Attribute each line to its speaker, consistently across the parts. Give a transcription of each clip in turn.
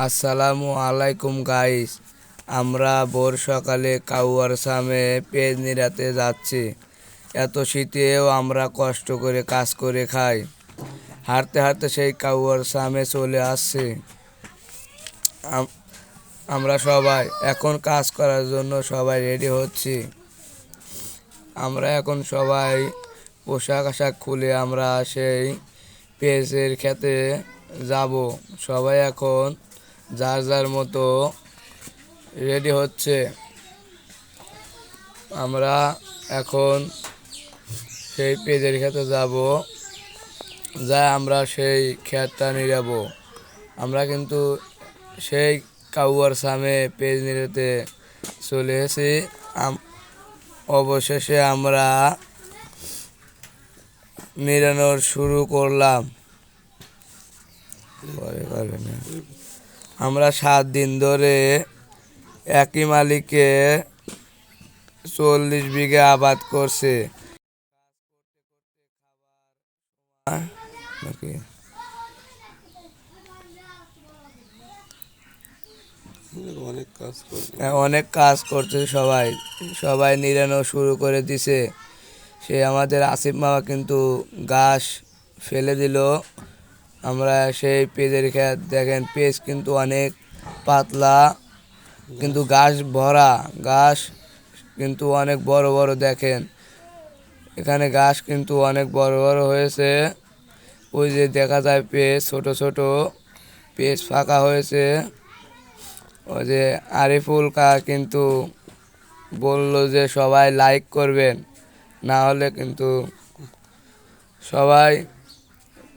Speaker 1: আসসালামু আলাইকুম গাইস আমরা ভোর সকালে কাউয়ার সামে পেজ নিরাতে যাচ্ছি। এত শীতেও আমরা কষ্ট করে কাজ করে খাই। হাঁটতে হাঁটতে সেই কাউয়ার সামে চলে আসছি। আম- আমরা সবাই এখন কাজ করার জন্য সবাই রেডি হচ্ছি। আমরা এখন সবাই পোশাক আশাক খুলে আমরা সেই পেঁয়াজের খেতে যাব। সবাই এখন যার যার মতো রেডি হচ্ছে। আমরা এখন সেই পেঁয়াজের খেতে যাব, যা আমরা সেই খেতটা নিয়ে আমরা কিন্তু সেই কাউয়ার সামনে পেজ নিতে চলে এসেছি। অবশেষে আমরা নিরানোর শুরু করলাম। পরে পারবে না। আমরা সাত দিন ধরে একই মালিকে চল্লিশ বিঘে আবাদ করছে।
Speaker 2: অনেক কাজ
Speaker 1: হ্যাঁ, অনেক কাজ করছে সবাই। সবাই নিরানো শুরু করে দিছে। সে আমাদের আসিফ মামা কিন্তু ঘাস ফেলে দিল। আমরা সেই পেজের খেত দেখেন পেজ কিন্তু অনেক পাতলা, কিন্তু ঘাস ভরা ঘাস কিন্তু অনেক বড় বড় দেখেন। এখানে ঘাস কিন্তু অনেক বড় বড় হয়েছে। ওই যে দেখা যায় পেজ ছোট ছোট পেজ ফাঁকা হয়েছে। ওই যে আরিফুল কা কিন্তু বলল যে সবাই লাইক করবেন, না হলে কিন্তু সবাই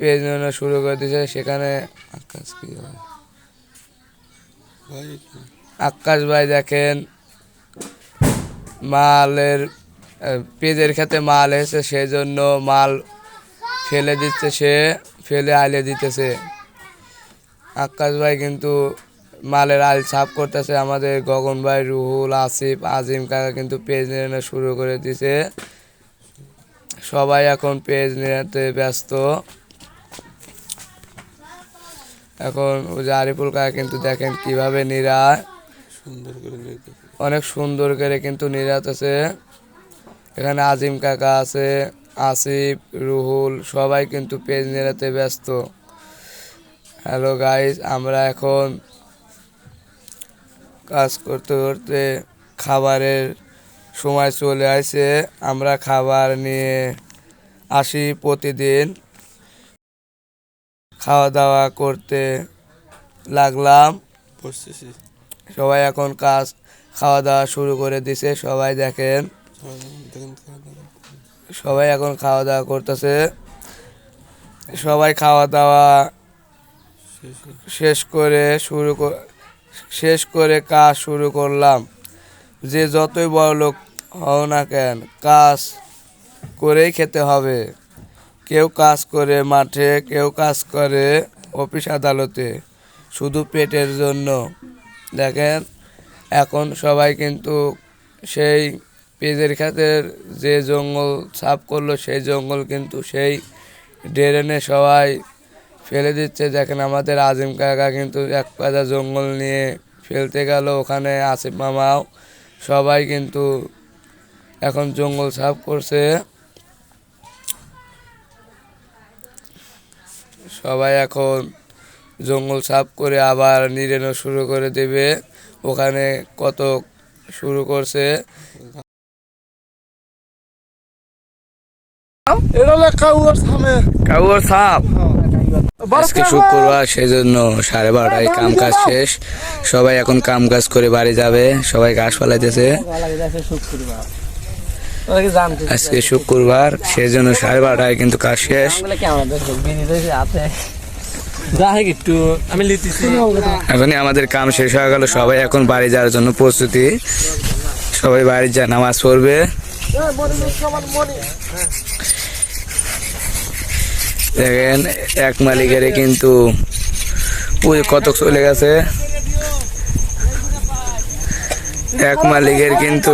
Speaker 1: পেজ নেওয়া শুরু করে দিয়েছে, সেখানে আকাশ কি আকাশ ভাই দেখেন, মালের পেজের খেতে মাল এসেছে সেই জন্য মাল ফেলে দিচ্ছে সে, ফেলে আইলে দিতেছে। আকাশ ভাই কিন্তু মালের আল সাফ করতেছে, আমাদের গগন ভাই, রুহুল, আসিফ, আজিম কাকা কিন্তু পেজ নিয়ে শুরু করে দিছে সবাই এখন পেজ নিতে ব্যস্ত। এখন ওই যে আরিফুল কাকা কিন্তু দেখেন কীভাবে নিরা।
Speaker 2: সুন্দর করে
Speaker 1: অনেক সুন্দর করে কিন্তু নিরাত আছে এখানে আজিম কাকা আছে আসিফ রুহুল সবাই কিন্তু পেজ নিরাতে ব্যস্ত। হ্যালো গাইস আমরা এখন কাজ করতে করতে খাবারের সময় চলে আসে। আমরা খাবার নিয়ে আসি প্রতিদিন। খাওয়া দাওয়া করতে লাগলাম। সবাই এখন কাজ খাওয়া দাওয়া শুরু করে দিছে সবাই দেখেন।
Speaker 2: সবাই
Speaker 1: এখন খাওয়া দাওয়া করতেছে। সবাই খাওয়া দাওয়া
Speaker 2: শেষ
Speaker 1: করে শুরু কর- শেষ করে কাজ শুরু করলাম। যে যতই বড় লোক হও না কেন কাজ করেই খেতে হবে। কেউ কাজ করে মাঠে, কেউ কাজ করে অফিস আদালতে, শুধু পেটের জন্য। দেখেন, এখন সবাই কিন্তু সেই পেজের খাতের যে জঙ্গল সাফ করল, সেই জঙ্গল কিন্তু সেই ড্রেনে সবাই ফেলে দিচ্ছে। দেখেন, আমাদের আজিম কাকা কিন্তু এক পাতা জঙ্গল নিয়ে ফেলতে গেল, ওখানে আসিফ মামাও সবাই কিন্তু এখন জঙ্গল সাফ করছে। সবাই এখন জঙ্গল সাফ করে আবার নিরেনো শুরু করে দেবে। ওখানে কত শুরু করছে?
Speaker 2: সামনে
Speaker 1: কাউর সাপ আজকে শুক্রবার সেজন্য সাড়ে বারোটায় কাম কাজ শেষ। সবাই এখন কাম কাজ করে বাড়ি যাবে। সবাই ঘাস ফলাইতেছে আজকে শুক্রবার সেজন্য সাড়ে বারোটায় কিন্তু কাজ শেষ। এখনই আমাদের কাম শেষ হয়ে গেল সবাই এখন বাড়ি যাওয়ার জন্য প্রস্তুতি। সবাই বাড়ি যা নামাজ পড়বে। দেখেন এক মালিকের কিন্তু কত চলে গেছে। এক মালিকের কিন্তু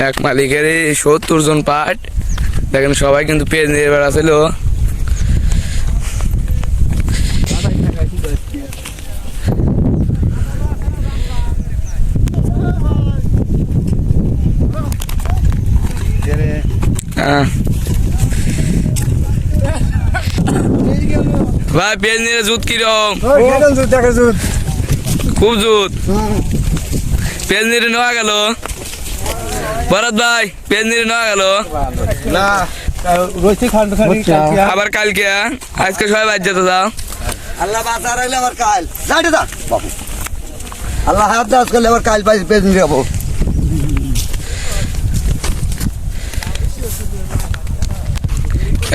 Speaker 1: এক মালিকের এই সত্তর জন পাট। দেখেন সবাই কিন্তু পেজ নিয়ে বেড়াছিল হ্যাঁ। ভাই পেজ নিয়ে জুত কিরম? খুব জুত। পেজ নিয়ে নেওয়া গেল। ভরত ভাই পেজ নিয়ে নেওয়া গেল। আবার কালকে আজকে সবাই বাদ যেতে যাও
Speaker 3: আল্লাহ বাঁচার হইলে আবার কাল। যাইতে বাবু। আল্লাহ হাত দাস করলে আবার কাল পাই পেজ নিয়ে যাব।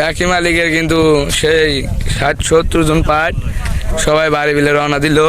Speaker 1: একই মালিকের কিন্তু সেই ষাট সত্তর জন পাট সবাই বাড়ি বিলে রওনা দিল।